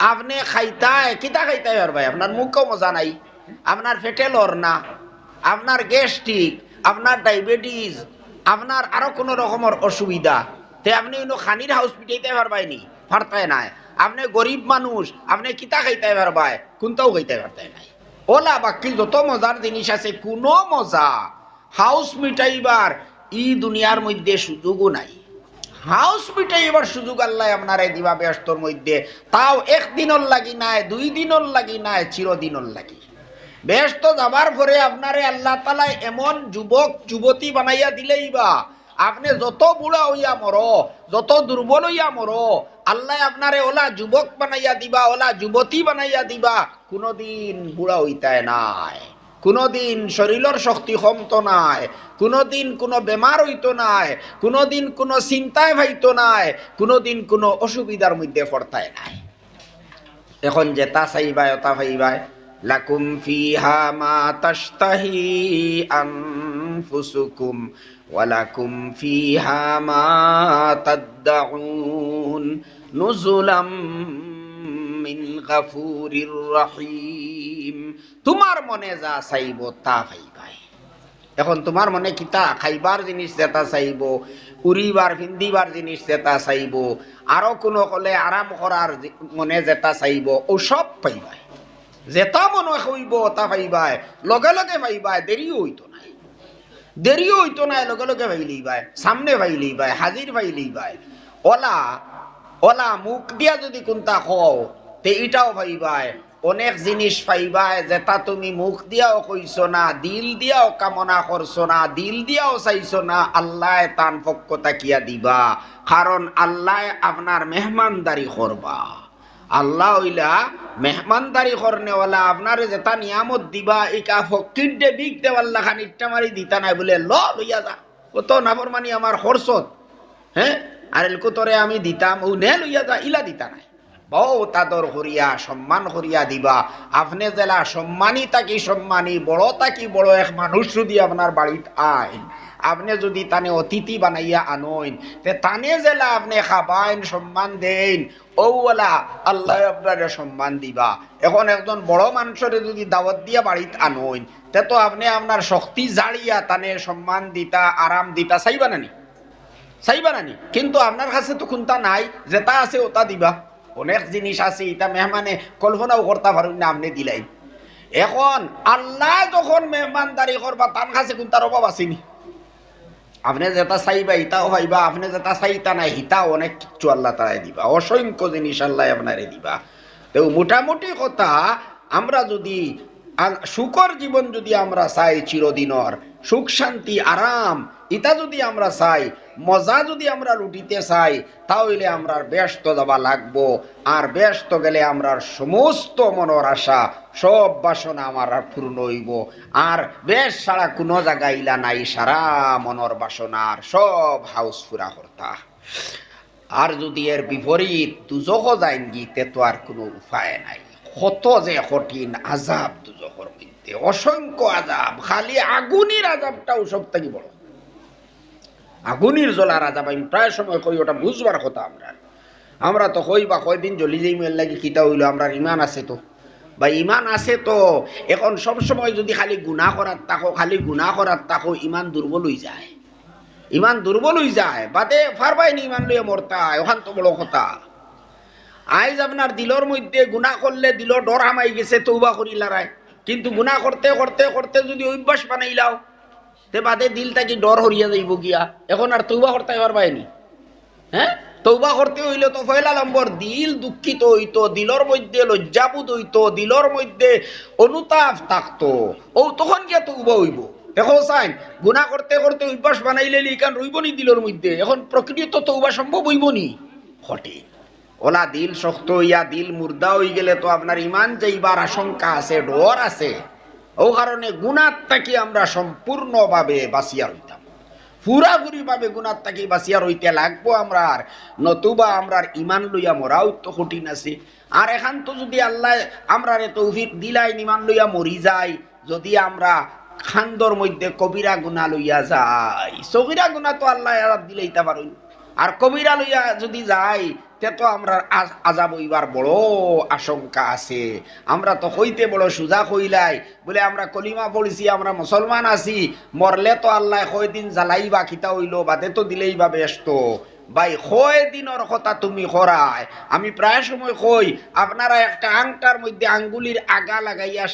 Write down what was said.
আপনি খাইতায়, কিতা খাইতাই আর ভাই? আপনার মুখও মজা নাই। আপনার পেটে লর না। আপনার গ্যাস্ট্রিক আপনার ডায়াবেটিস, আপনার আরও কোনো রকমের অসুবিধা। তে আপনি খানির হাউস পিটাইতে পারবাইনি পারতাই নাই। আপনি গরিব মানুষ, আপনি কিতা খাইতে পারবাই কোনটাও খাইতে পারতাই নাই। ওলা বাকি যত মজার জিনিস আছে, কোনো মজা। হাউস মিটাইবার ই দুনিয়ার মধ্যে সুযোগও নাই। হাউস মিটাই এবার সুযোগ আল্লাহ আপনারে দিবা ব্যস্তর মধ্যে। তাও একদিনর লাগি নাই, দুই দিনর লাগি নাই, চিরদিনর লাগি। ব্যস্ত যাবার পরে আপনারে আল্লাহ তালা এমন যুবক, যুবতী বানাইয়া দিলেই বা আপনি যত বুড়া হইয়া মর, যত দুর্বল হইয়া মর, আল্লাহ আপনারে ওলা যুবক বানাইয়া দিবা, ওলা যুবতী বানাইয়া দিবা। কোনোদিন বুড়া হইতায় নাই। কোনোদিন শরীরের শক্তি কমতো নাই, কোনোদিন কোনো বেমার হইতো নাই, কোনোদিন কোনো চিন্তায় ভাইতো নাই, কোনোদিন কোনো অসুবিধার মধ্যে পড়তায় নাই। এখন যেতা চাইবাই ওটা ভাইবাই, লাকুম ফিহা মা তাশতাহি আনফুসুকুম ওয়ালাকুম ফিহা মা তাদদাউন নুজুলাম মিন গাফুরির রহিম। তোমার মনে যা চাইব তা ভাইবাই এখন তোমার মনে কিতা খাইবার জিনিস যেটা চাইব উড়িবার পিন্দিবার জিনিস যেটা চাইব, আরও কোনো কলে আরাম করার মনে যেটা চাইব, ও সব পাইবাই। যেটা মনে হইব তা পাইবাই। লগে লগে পাইবাই দেরি হইতো নাই। দেরি হইতো নাই, লগে লগে ভাইলেই বাই সামনে ভাইলেই বাই হাজির ভাইলেই বাই ওলা ওলা মুখ দিয়া যদি কোনটা কও, তে এটাও ভাইবাই অনেক জিনিস পাইবা যেটা তুমি মুখ দিয়াও কইছো না, দিল দিয়াও কামনা করছ না, দিল দিয়াও চাইছো না, আল্লাহ তান পক্ষ তাকিয়া দিবা। কারণ আল্লাহ আপনার মেহমানদারি করবা। আল্লাহ হইলা মেহমানদারি করনেওয়ালা আপনারে যেটা নিয়ামত দিবা, ইকা ফকির দে বিগ দেওয়াল্লা খান ইট্টা মারি দিতা নাই বলে, ল, লইয়া যা। কত নাফরমানি আমার খরচত হ্যাঁ আর এলকো তোরে আমি দিতাম, ও নে লইয়া যা, ইলা দিতা নাই। বউ তাদর করিয়া সম্মান করিয়া দিবা। আপনি জেলা সম্মানী তাকি সম্মানী, বড় তাকি বড় এক মানুষ যদি আপনার বাড়িত আইন। আপনি যদি তানে অতিথি বানাইয়া আনইন, তে তানে জেলা আপনি খাবাইন, সম্মান দেন ওলা, আল্লাহ আপনারে সম্মান দিবা। এখন একজন বড় মানুষের যদি দাওয়াত দিয়া বাড়িত আনইন, তে তো আপনি আপনার শক্তি জাড়িয়া তানে সম্মান দিতা, আরাম দিতা, চাইবা নানি? চাইবা নানি? কিন্তু আপনার কাছে তো কোনটা নাই যেটা আছে ওটা দিবা। অনেক জিনিস আছে এটা মেহমানে কল্পনাও করতে পারুন না, আপনি দিলাই এখন আল্লাহ যখন মেহমানদারি করবা, তার কাছে কোনটার অভাব আসেনি আপনি যেটা চাইবা ইটাও পাইবা, আপনি যেটা চাইতা নাই হিতা অনেক কিছু আল্লাহ তারাই দিবা। অসংখ্য জিনিস আল্লাহ আপনারে দিবা। তো মোটামুটি কথা, আমরা যদি সুখর জীবন যদি আমরা চাই চিরদিনর, সুখ, শান্তি, আরাম, ইটা যদি আমরা চাই, মজা যদি আমরা লুটিতে চাই, তাহলে আমরা ব্যস্ত যাবা লাগবো। আর ব্যস্ত গেলে আমরা সমস্ত মনের আশা, সব বাসনা আমার আর পূর্ণ হইব। আর বেশ ছাড়া কোনো জায়গা ইলা নাই, সারা মনের বাসনার সব হাউস পুরা কর্তা আর যদি এর বিপরীত দুজক যাইন গিতে তো আর কোনো উপায় নাই। কত যে কঠিন আজাব দুজকর মধ্যে, অসংখ্য আজাব, খালি আগুনের আজাবটাও সব থেকে বড়। আগুনের জ্বলার আজাব, আমি প্রায় সময় কই, ওটা বুঝবার কথা আমরা। আমরা তো কই বা কয়দিন জ্বলি যাই মেল লাগে কিতা হইল আমরা ইমান আছে তো। বা ইমান আছে তো, এখন সব সময় যদি খালি গুণা করার তাকো খালি গুণা করার তাকো ইমান দুর্বল হয়ে যায়। ইমান দুর্বল হয়ে যায়, বাদে ফারবাই নি ইমান লইয়া মরতা ওখান তো বড় কথা। আইজ আপনার দিলর মধ্যে গুণা করলে দিল ডর হামাই গেছে তৌবা করি লারায় কিন্তু গুণা করতে করতে করতে যদি অভ্যাস বানাইলাও তে বাদে দিল তাকি ডর হরিয়া যাইব গিয়া। এখন আর তৌবা করতে পারবাইনি হ্যাঁ তৌবা করতে হইলে তো পয়লা নম্বর দিল দুঃখিত হইতো দিলর মধ্যে লজ্জাবোধ হইতো দিলর মধ্যে অনুতাপ থাকতো। ও তখন গিয়া তৌবা হইব। দেখো সাইন গুণা করতে করতে অভ্যাস বানাইলে ইকান রইব নি দিলর মধ্যে? এখন প্রকৃত তৌবা সম্ভব হইব নি? ঘটে। ওলা দিল শক্ত হইয়া দিল মুর্দা হয়ে গেলে তো আপনার ইমান যাইবার আশঙ্কা আছে, ডর আছে। ও কারণে গুণার থাকি আমরা সম্পূর্ণভাবে বাঁচিয়া রইতাম। পুরাপুরি ভাবে গুণার থাকি বাঁচিয়া রইতে লাগবো আমরা নতুবা আমরার ইমান লইয়া মরাও তো কঠিন আছে। আর এখান তো যদি আল্লাহ আমরা তৌফিক দিলাই ইমান লইয়া মরি যাই, যদি আমরা খান্দর মধ্যে কবিরা গুণা লইয়া যাই। সগিরা গুণা তো আল্লাহ এরাত দিলেইতে পারুন। আর কবিরা লইয়া যদি যাই তে তো আমরা আজ- আজাব হইবার বড় আশঙ্কা আছে। আমরা তো হইতে বড় সুজা হইলাই। বলে আমরা কলিমা পড়ছি, আমরা মুসলমান আছি। মরলে তো আল্লাহ কয়দিন জ্বালাইবা, খিতা হইল, বাদে তো দিলেই বা ব্যস্ত। ভাই কয় দিনের কথা তুমি করায় আমি প্রায় সময় কই, আপনারা একটা আংটার মধ্যে আঙ্গুলির আগা লাগাইয়া